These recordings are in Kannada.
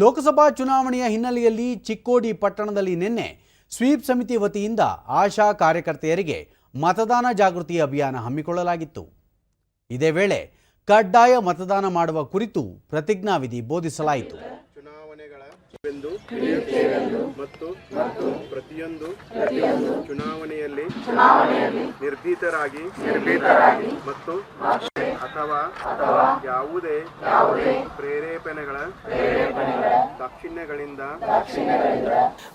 ಲೋಕಸಭಾ ಚುನಾವಣೆಯ ಹಿನ್ನೆಲೆಯಲ್ಲಿ ಚಿಕ್ಕೋಡಿ ಪಟ್ಟಣದಲ್ಲಿ ನಿನ್ನೆ ಸ್ವೀಪ್ ಸಮಿತಿ ವತಿಯಿಂದ ಆಶಾ ಕಾರ್ಯಕರ್ತೆಯರಿಗೆ ಮತದಾನ ಜಾಗೃತಿ ಅಭಿಯಾನ ಹಮ್ಮಿಕೊಳ್ಳಲಾಗಿತ್ತು. ಇದೇ ವೇಳೆ ಕಡ್ಡಾಯ ಮತದಾನ ಮಾಡುವ ಕುರಿತು ಪ್ರತಿಜ್ಞಾವಿಧಿ ಬೋಧಿಸಲಾಯಿತು. ಚುನಾವಣೆಗಳ ಎಂದು ಮತ್ತು ಪ್ರತಿಯೊಂದು ಚುನಾವಣೆಯಲ್ಲಿ ನಿರ್ಭೀತರಾಗಿ ಮತ್ತು ಅಥವಾ ಯಾವುದೇ ಪ್ರೇರೇಪಣೆಗಳ ದಾಕ್ಷಿಣ್ಯಗಳಿಂದ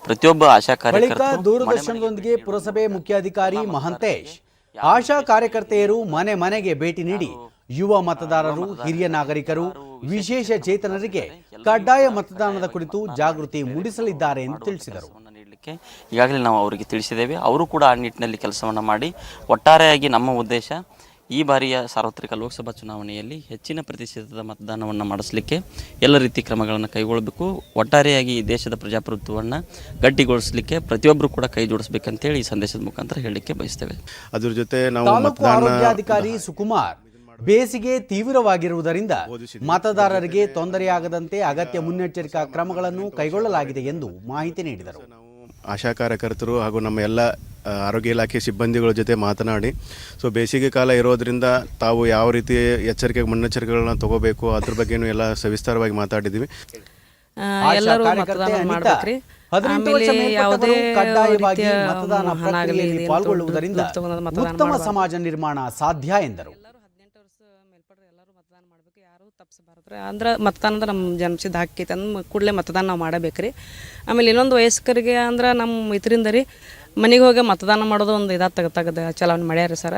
ಪ್ರತಿಯೊಬ್ಬ ಆಶಾ ಬಳಿಕ ದೂರದರ್ಶನದೊಂದಿಗೆ ಪುರಸಭೆ ಮುಖ್ಯಾಧಿಕಾರಿ ಮಹಂತೇಶ್ ಆಶಾ ಕಾರ್ಯಕರ್ತೆಯರು ಮನೆ ಮನೆಗೆ ಭೇಟಿ ನೀಡಿ ಯುವ ಮತದಾರರು ಹಿರಿಯ ನಾಗರಿಕರು ವಿಶೇಷ ಚೇತನರಿಗೆ ಕಡ್ಡಾಯ ಮತದಾನದ ಕುರಿತು ಜಾಗೃತಿ ಮೂಡಿಸಲಿದ್ದಾರೆ ಎಂದು ತಿಳಿಸಿದರು. ಈಗಾಗಲೇ ನಾವು ಅವರಿಗೆ ತಿಳಿಸಿದ್ದೇವೆ. ಅವರು ಕೂಡ ಆ ನಿಟ್ಟಿನಲ್ಲಿ ಕೆಲಸವನ್ನು ಮಾಡಿ ಒಟ್ಟಾರೆಯಾಗಿ ನಮ್ಮ ಉದ್ದೇಶ ಈ ಬಾರಿಯ ಸಾರ್ವತ್ರಿಕ ಲೋಕಸಭಾ ಚುನಾವಣೆಯಲ್ಲಿ ಹೆಚ್ಚಿನ ಪ್ರತಿಶತದ ಮತದಾನವನ್ನು ಮಾಡಿಸಲಿಕ್ಕೆ ಎಲ್ಲ ರೀತಿ ಕ್ರಮಗಳನ್ನು ಕೈಗೊಳ್ಳಬೇಕು. ಒಟ್ಟಾರೆಯಾಗಿ ಈ ದೇಶದ ಪ್ರಜಾಪ್ರಭುತ್ವವನ್ನು ಗಟ್ಟಿಗೊಳಿಸಲಿಕ್ಕೆ ಪ್ರತಿಯೊಬ್ಬರು ಕೂಡ ಕೈ ಜೋಡಿಸಬೇಕಂತೇಳಿ ಈ ಸಂದೇಶದ ಮುಖಾಂತರ ಹೇಳಲಿಕ್ಕೆ ಬಯಸ್ತೇವೆ. ಅದರ ಜೊತೆ ನಾವು ಆರೋಗ್ಯಾಧಿಕಾರಿ ಸುಕುಮಾರ್ ಬೇಸಿಗೆ ತೀವ್ರವಾಗಿರುವುದರಿಂದ ಮತದಾರರಿಗೆ ತೊಂದರೆಯಾಗದಂತೆ ಅಗತ್ಯ ಮುನ್ನೆಚ್ಚರಿಕಾ ಕ್ರಮಗಳನ್ನು ಕೈಗೊಳ್ಳಲಾಗಿದೆ ಎಂದು ಮಾಹಿತಿ ನೀಡಿದರು. ನಾವು ಆಶಾ ಕಾರ್ಯಕರ್ತರು ಹಾಗೂ ನಮ್ಮ ಎಲ್ಲ ಆರೋಗ್ಯ ಇಲಾಖೆ ಸಿಬ್ಬಂದಿಗಳ ಜೊತೆ ಮಾತನಾಡಿ. ಸೊ ಬೇಸಿಗೆ ಕಾಲ ಇರೋದ್ರಿಂದ ತಾವು ಯಾವ ರೀತಿ ಎಚ್ಚರಿಕೆ ಮುನ್ನೆಚ್ಚರಿಕೆಗಳನ್ನ ತಗೋಬೇಕು ಅದ್ರ ಬಗ್ಗೆನೂ ಎಲ್ಲ ಸವಿಸ್ತಾರವಾಗಿ ಮಾತಾಡಿದ್ದೀವಿ. ಎಲ್ಲರೂ ಮತದಾನ ಮಾಡ್ಬೇಕ್ರಿ. ಆಮೇಲೆ ಯಾವುದೇ ಕಡ್ಡಾಯವಾಗಿ ಮತದಾನ ಪ್ರಕ್ರಿಯೆಯಲ್ಲಿ ಪಾಲ್ಗೊಳ್ಳುವುದರಿಂದ ಮತದಾನ ಉತ್ತಮ ಸಮಾಜ ನಿರ್ಮಾಣ ಸಾಧ್ಯ ಎಂದರು. ಎಲ್ಲರೂ ಹದಿನೆಂಟು ವರ್ಷ ಮೇಲ್ಪಟ್ರೆ ಎಲ್ಲರೂ ಮತದಾನ ಮಾಡ್ಬೇಕು ಯಾರೂ ತಪ್ಪಿಸಬಾರ್ದು. ಅಂದ್ರೆ ಮತದಾನದ ನಮ್ಮ ಹಾಕಿ ಹಾಕೈತೆ ಅಂದ್ ಕೂಡಲೇ ಮತದಾನ ನಾವು ಮಾಡಬೇಕ್ರಿ. ಆಮೇಲೆ ಇನ್ನೊಂದು ವಯಸ್ಕರಿಗೆ ಅಂದ್ರೆ ನಮ್ಮ ಇದರಿಂದ ರೀ ಮನೆಗೆ ಹೋಗಿ ಮತದಾನ ಮಾಡೋದು ಒಂದು ಇದಾಗ ತೆಗೆ ತೆಗೆದು ಚಲಾವಣೆ ಮಾಡ್ಯಾರ ಸರ.